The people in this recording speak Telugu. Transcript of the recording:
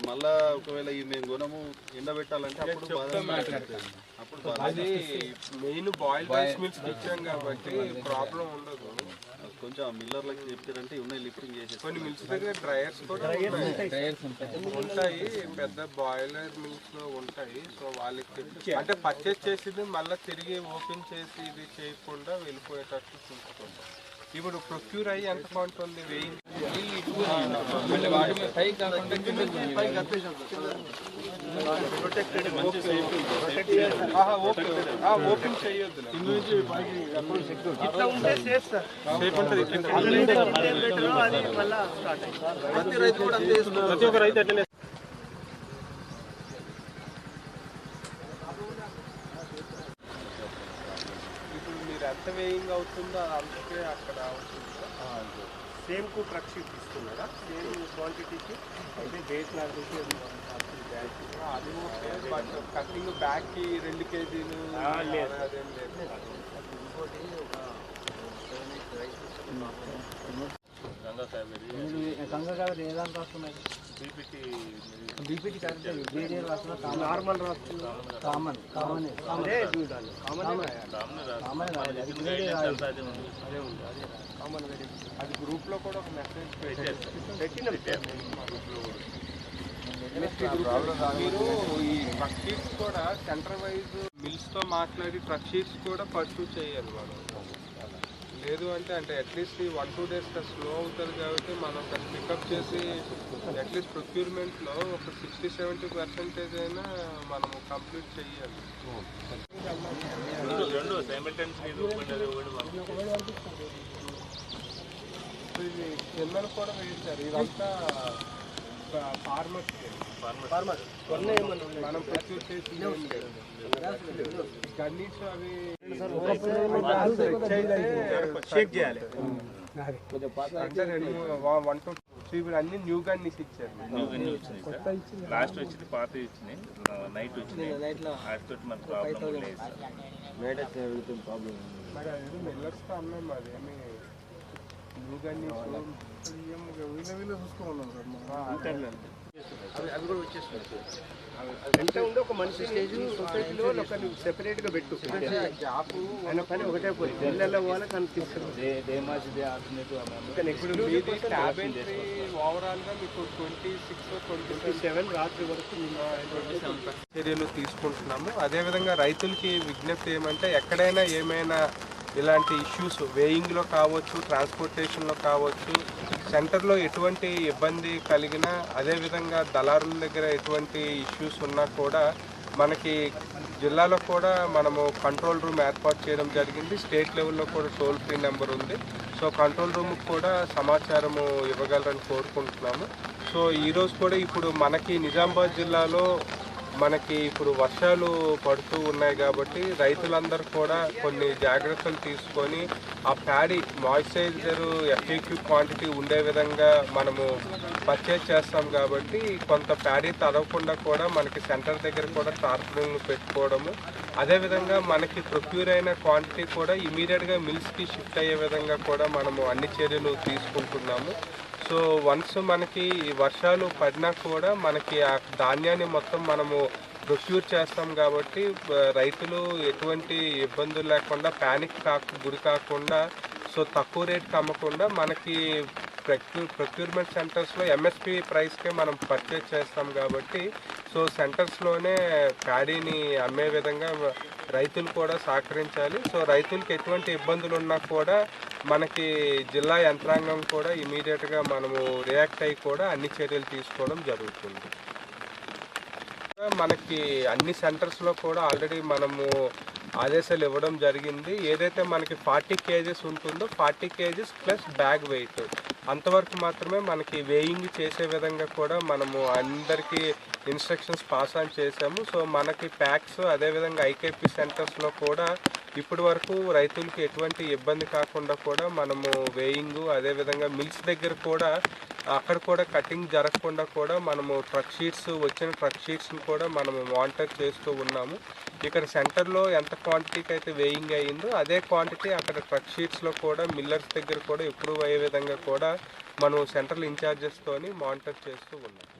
ఇప్పుడు మళ్ళా ఒకవేళ ఈ మేము గుణము ఎండబెట్టాలంటే అప్పుడు. అప్పుడు అది మెయిన్ బాయిల్ రైస్ మిల్స్ ఇచ్చాం కాబట్టి ప్రాబ్లం ఉండదు. కొంచెం ఆ మిల్లర్లకు చెప్పారంటే ఉన్నాయి లిఫ్టింగ్ చేసేసి కొన్ని మిల్స్ దగ్గర డ్రైయర్స్ కూడా ఉంటాయి. ఉంటాయి. పెద్ద బాయిలర్ మిల్స్లో ఉంటాయి. సో వాళ్ళకి అంటే పర్చేస్ చేసేది మళ్ళీ తిరిగి ఓపెన్ చేసి ఇది చేయకుండా వెళ్ళిపోయేటట్టు చూసుకుంటాం. ఇప్పుడు ప్రొక్యూర్ అయ్యి ఎంత బాగుంటుంది వెయ్యి. ఓపెన్ చేయొద్దు. సేఫ్ ఉంటుంది ప్రతి ఒక్క రైతు అట్లనే ఎంత వేయింగ్ అవుతుందో? అంతే అక్కడ అవుతుందో. సేమ్కు ట్రక్ షీట్ ఇస్తున్నారా సేమ్ క్వాంటిటీకి అయితే బేస్ నాకు తెలిసి అది ఓకే బట్ కటింగ్ బ్యాక్కి రెండు కేజీలు లేదు. అదేం లేదు. గంగగారు ఏ దాంట్లో వస్తున్నాయి? BPT normal common. కామన్. అదే కామన్ గ్రూప్లో కూడా ఒక మెసేజ్ పెట్టిన మీరు ఈ ట్రక్ షీట్స్ కూడా సెంటర్ వైజ్ మిల్స్తో మాట్లాడి ట్రక్ షీట్స్ కూడా పర్సూ చేయాలి మనం లేదు అంటే అంటే అట్లీస్ట్ ఈ వన్ టూ డేస్ స్లో అవుతుంది కాబట్టి మనం పికప్ చేసి అట్లీస్ట్ ప్రొక్యూర్మెంట్లో ఒక సిక్స్టీ సెవెంటీ పర్సెంటేజ్ అయినా మనం కంప్లీట్ చేయాలి ఇది కిందన కూడా వేశారు. ఇదంతా ఫార్మర్స్ మనం చేయాలి వన్ టూ త్రీ అన్ని న్యూ గన్నీస్ ఇచ్చారు లాస్ట్ వచ్చింది పాత వచ్చినాయి నైట్ వచ్చినాయి వాటితో మనకు ప్రాబ్లం లేదు సార్ మరి మిల్లర్స్తో అన్నాం మాది న్యూ గన్నీస్ వీళ్ళ వీళ్ళ చూసుకోమన్నాం సార్ అవి కూడా వచ్చేస్తున్నాయి ఎంత ఉందో ఒక మనిషి స్టేజ్ సొసైటీలో ఒక సెపరేట్గా పెట్టు. ఆయన పని ఒకటే పోయి ఇళ్ళల్లో పోవాలి వరకు మేము చర్యలు తీసుకుంటున్నాము. అదేవిధంగా రైతులకి విజ్ఞప్తి ఏమంటే ఎక్కడైనా ఏమైనా ఇలాంటి ఇష్యూస్ వేయింగ్లో కావచ్చు ట్రాన్స్పోర్టేషన్లో కావచ్చు సెంటర్లో ఎటువంటి ఇబ్బంది కలిగినా అదేవిధంగా దళారుల దగ్గర ఎటువంటి ఇష్యూస్ ఉన్నా కూడా మనకి జిల్లాలో కూడా మనము కంట్రోల్ రూమ్ ఏర్పాటు చేయడం జరిగింది. స్టేట్ లెవెల్లో కూడా టోల్ ఫ్రీ నెంబర్ ఉంది. సో కంట్రోల్ రూమ్కి కూడా సమాచారము ఇవ్వగలరని కోరుకుంటున్నాము. సో ఈరోజు కూడా ఇప్పుడు మనకి నిజామాబాద్ జిల్లాలో మనకి ఇప్పుడు వర్షాలు పడుతూ ఉన్నాయి కాబట్టి రైతులందరూ కూడా కొన్ని జాగ్రత్తలు తీసుకొని ఆ ప్యాడీ మాయిశ్చరైజర్ ఎఫ్ఏక్యూ క్వాంటిటీ ఉండే విధంగా మనము పర్చేజ్ చేస్తాం కాబట్టి కొంత ప్యాడీ తడవకుండా కూడా మనకి సెంటర్ దగ్గర కూడా టార్పులింగ్ పెట్టుకోవడము. అదేవిధంగా మనకి ప్రొక్యూర్ అయిన క్వాంటిటీ కూడా ఇమీడియట్గా మిల్స్కి షిఫ్ట్ అయ్యే విధంగా కూడా మనము అన్ని చర్యలు తీసుకుంటున్నాము. సో వన్స్ మనకి ఈ వర్షాలు పడినా కూడా మనకి ఆ ధాన్యాన్ని మొత్తం మనము ప్రొక్యూర్ చేస్తాం కాబట్టి రైతులు ఎటువంటి ఇబ్బందులు లేకుండా ప్యానిక్ కాకు గురి కాకుండా సో తక్కువ రేట్కి అమ్మకుండా మనకి ప్రొక్యూ ప్రొక్యూర్మెంట్ సెంటర్స్లో ఎంఎస్పి ప్రైస్కే మనం పర్చేజ్ చేస్తాం కాబట్టి సో సెంటర్స్లోనే ప్యాడీని అమ్మే విధంగా రైతులు కూడా సహకరించాలి. సో రైతులకు ఎటువంటి ఇబ్బందులు ఉన్నా కూడా మనకి జిల్లా యంత్రాంగం కూడా ఇమీడియట్గా మనము రియాక్ట్ అయ్యి కూడా అన్ని చర్యలు తీసుకోవడం జరుగుతుంది. మనకి అన్ని సెంటర్స్లో కూడా ఆల్రెడీ మనము ఆదేశాలు ఇవ్వడం జరిగింది. ఏదైతే మనకి ఫార్టీ కేజెస్ ఉంటుందో forty kgs plus bag weight. అంతవరకు మాత్రమే మనకి వేయింగ్ చేసే విధంగా కూడా మనము అందరికీ ఇన్స్ట్రక్షన్స్ పాస్ ఆన్ చేసాము సో మనకి ప్యాక్స్ అదేవిధంగా ఐకేపీ సెంటర్స్లో కూడా ఇప్పటి వరకు రైతులకి ఎటువంటి ఇబ్బంది కాకుండా కూడా మనము వేయింగ్ అదేవిధంగా మిల్స్ దగ్గర కూడా అక్కడ కూడా కటింగ్ జరగకుండా కూడా మనము ట్రక్ షీట్స్ వచ్చిన ట్రక్ షీట్స్ని కూడా మనము మానిటర్ చేస్తూ ఉన్నాము. ఇక్కడ సెంటర్లో ఎంత క్వాంటిటీకి అయితే వేయింగ్ అయ్యిందో అదే క్వాంటిటీ అక్కడ ట్రక్ షీట్స్లో కూడా మిల్లర్స్ దగ్గర కూడా ఇంప్రూవ్ అయ్యే విధంగా కూడా మనం సెంట్రల్ ఇన్ఛార్జెస్తోని మానిటర్ చేస్తూ ఉన్నాం